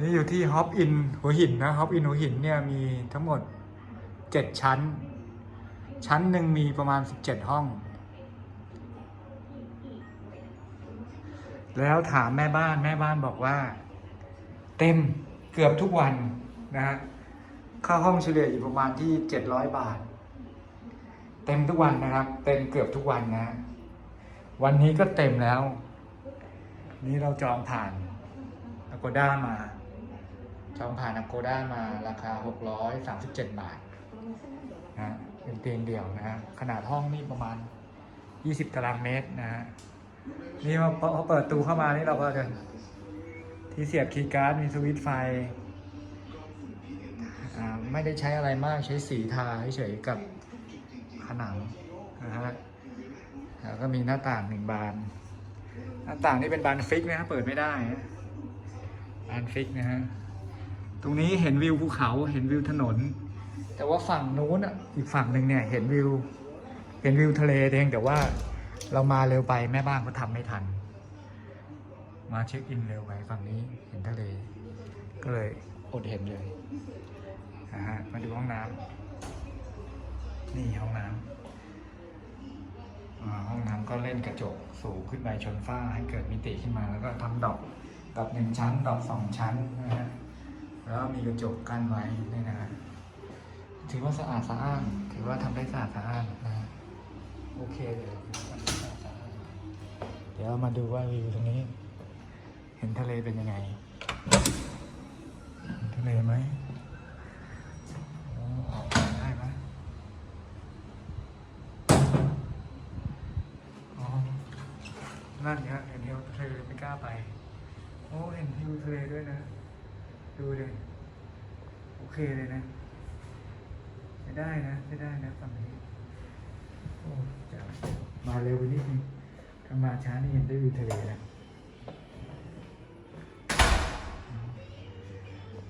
นี่อยู่ที่ฮอปอินหัวหินนะฮอปอินหัวหินเนี่ยมีทั้งหมดเจ็ดชั้น ชั้นหนึ่งมีประมาณสิบเจ็ดห้อง แล้วถามแม่บ้านแม่บ้านบอกว่า เต็มเกือบทุกวันนะฮะค่าห้องเฉลี่ยอยู่ประมาณที่เจ็ดร้อยบาท เต็มทุกวันนะครับ เต็มเกือบทุกวันนะ วันนี้ก็เต็มแล้ว นี่เราจองผ่าน Agoda มา จองผ่าน Agoda มาราคา 637 บาทนะเป็นเตียงเดี่ยวนะฮะขนาดห้องนี่ประมาณ 20 ตารางเมตรนะฮะนี่พอพอเปิดตูเข้ามานี่เราก็จะที่เสียบคีย์การ์ดมีสวิตช์ไฟอ่าไม่ได้ใช้อะไรมากใช้สีทาเฉยๆกับผนังนะฮะแล้วก็มีหน้าต่างหนึ่งบาน หน้าต่างนี่เป็นบานฟิกนะฮะเปิดไม่ได้นะบานฟิกนะฮะ รงนี้เห็นวิวภูเขาเห็นวิวถนน แต่ว่าฝั่งนู้นอะอีกฝั่งหนึ่งเนี่ยเห็นวิว เห็นวิวทะเลเองแต่ว่าเรามาเร็วไปแม่บ้านก็ทำไม่ทัน มาเช็คอินเร็วไปฝั่งนี้เห็นทะเล ก็เลยอดเห็นเลยนะฮะมาดูห้องน้ำนี่ห้องน้ำอ่าห้องน้ำก็เล่นกระจกสูงขึ้นไปชนฝ้าให้เกิดมิติขึ้นมาแล้วก็ทำดอกดอกหนึ่งชั้น ดอกสองชั้นนะฮะ แล้วมีกระจกกั้นไว้นี่นะฮะถือว่าสะอาดสะอ้านถือว่าทำได้สะอาดสะอ้านนะฮะโอเคเลยเดี๋ยวมาดูว่าวิวตรงนี้ เห็นทะเลเป็นยังไงทะเลไหมอ๋ออกได้ไหมอ๋อนั่นเนี่ยเห็นเที่ยวทะเลไม่กล้าไป โอ้ เห็นวิวทะเลด้วยนะ ดูเลย โอเคเลยนะไม่ได้นะไม่ได้นะฝั่งนี้โอ้จะมาเร็วไปนิดนึงถ้ามาช้านี่เห็นได้วิวทะเลนะ